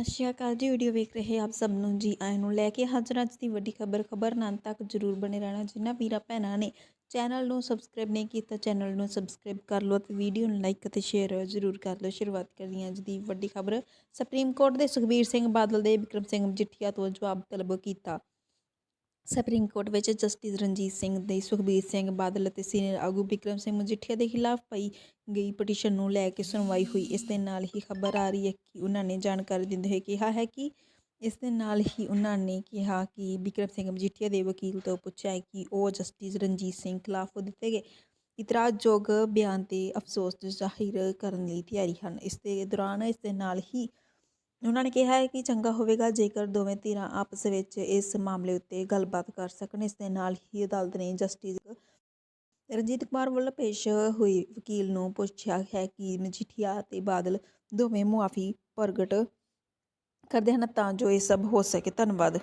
ਸਤਿ ਸ਼੍ਰੀ ਅਕਾਲ ਜੀ ਵੀਡੀਓ ਵੇਖ ਰਹੇ ਆਪ ਸਭ ਨੂੰ ਜੀ, ਆਇਆਂ ਨੂੰ ਲੈ ਕੇ ਹਾਜ਼ਰ ਅੱਜ ਦੀ ਵੱਡੀ ਖਬਰ ਖਬਰ ਨਾਲ ਤੱਕ ਜਰੂਰ ਬਣੇ ਰਹਿਣਾ, ਜਿਨ੍ਹਾਂ ਵੀਰਾਂ ਭੈਣਾਂ ਨੇ ਚੈਨਲ ਨੂੰ ਸਬਸਕ੍ਰਾਈਬ ਨਹੀਂ ਕੀਤਾ, ਚੈਨਲ ਨੂੰ ਸਬਸਕ੍ਰਾਈਬ ਕਰ ਲਓ ਅਤੇ ਵੀਡੀਓ ਨੂੰ ਲਾਈਕ ਅਤੇ ਸ਼ੇਅਰ ਜਰੂਰ ਕਰ ਲਓ। ਸ਼ੁਰੂਆਤ ਕਰਦੀ ਹਾਂ ਅੱਜ ਦੀ ਵੱਡੀ ਖਬਰ। ਸੁਪਰੀਮ ਕੋਰਟ ਦੇ ਸੁਖਬੀਰ ਸਿੰਘ ਬਾਦਲ ਦੇ ਵਿਕਰਮ ਸਿੰਘ ਮਜੀਠੀਆ ਤੋਂ ਜਵਾਬ ਤਲਬ ਕੀਤਾ। ਸੁਪਰੀਮ ਕੋਰਟ ਵਿੱਚ ਜਸਟਿਸ ਰਣਜੀਤ ਸਿੰਘ ਦੇ ਸੁਖਬੀਰ ਸਿੰਘ ਬਾਦਲ ਅਤੇ ਸੀਨੀਅਰ ਆਗੂ ਵਿਕਰਮ ਸਿੰਘ ਮਜੀਠੀਆ ਦੇ ਖਿਲਾਫ ਪਈ ਗਈ ਪਟੀਸ਼ਨ ਨੂੰ ਲੈ ਕੇ ਸੁਣਵਾਈ ਹੋਈ। ਇਸ ਦੇ ਨਾਲ ਹੀ ਖਬਰ ਆ ਰਹੀ ਹੈ ਕਿ ਉਹਨਾਂ ਨੇ ਜਾਣਕਾਰੀ ਦਿੰਦੇ ਹੋਏ ਕਿਹਾ ਹੈ ਕਿ ਇਸ ਦੇ ਨਾਲ ਹੀ ਉਹਨਾਂ ਨੇ ਕਿਹਾ ਕਿ ਵਿਕਰਮ ਸਿੰਘ ਮਜੀਠੀਆ ਦੇ ਵਕੀਲ ਤੋਂ ਪੁੱਛਿਆ ਕਿ ਉਹ ਜਸਟਿਸ ਰਣਜੀਤ ਸਿੰਘ ਖਿਲਾਫ ਦਿੱਤੇ ਗਏ ਇਤਰਾਜ਼ਯੋਗ ਬਿਆਨ ਤੇ ਅਫਸੋਸ ਜ਼ਾਹਿਰ ਕਰਨ ਲਈ ਤਿਆਰੀ ਹਨ। ਇਸ ਦੇ ਦੌਰਾਨ ਇਸ ਦੇ ਨਾਲ ਹੀ ਉਹਨਾਂ ਨੇ ਕਿਹਾ ਹੈ ਕਿ ਚੰਗਾ ਹੋਵੇਗਾ ਜੇਕਰ ਦੋਵੇਂ ਧਿਰਾਂ ਆਪਸ ਵਿੱਚ ਇਸ ਮਾਮਲੇ ਉੱਤੇ ਗੱਲਬਾਤ ਕਰ ਸਕਣ। ਇਸ ਦੇ ਨਾਲ ਹੀ ਅਦਾਲਤ ਨੇ ਜਸਟਿਸ ਰਣਜੀਤ ਕੁਮਾਰ ਵੱਲੋਂ ਪੇਸ਼ ਹੋਈ ਵਕੀਲ ਨੂੰ ਪੁੱਛਿਆ ਹੈ ਕਿ ਮਜੀਠੀਆ ਅਤੇ ਬਾਦਲ ਦੋਵੇਂ ਮੁਆਫੀ ਪ੍ਰਗਟ ਕਰਦੇ ਹਨ ਤਾਂ ਜੋ ਇਹ ਸਭ ਹੋ ਸਕੇ। ਧੰਨਵਾਦ।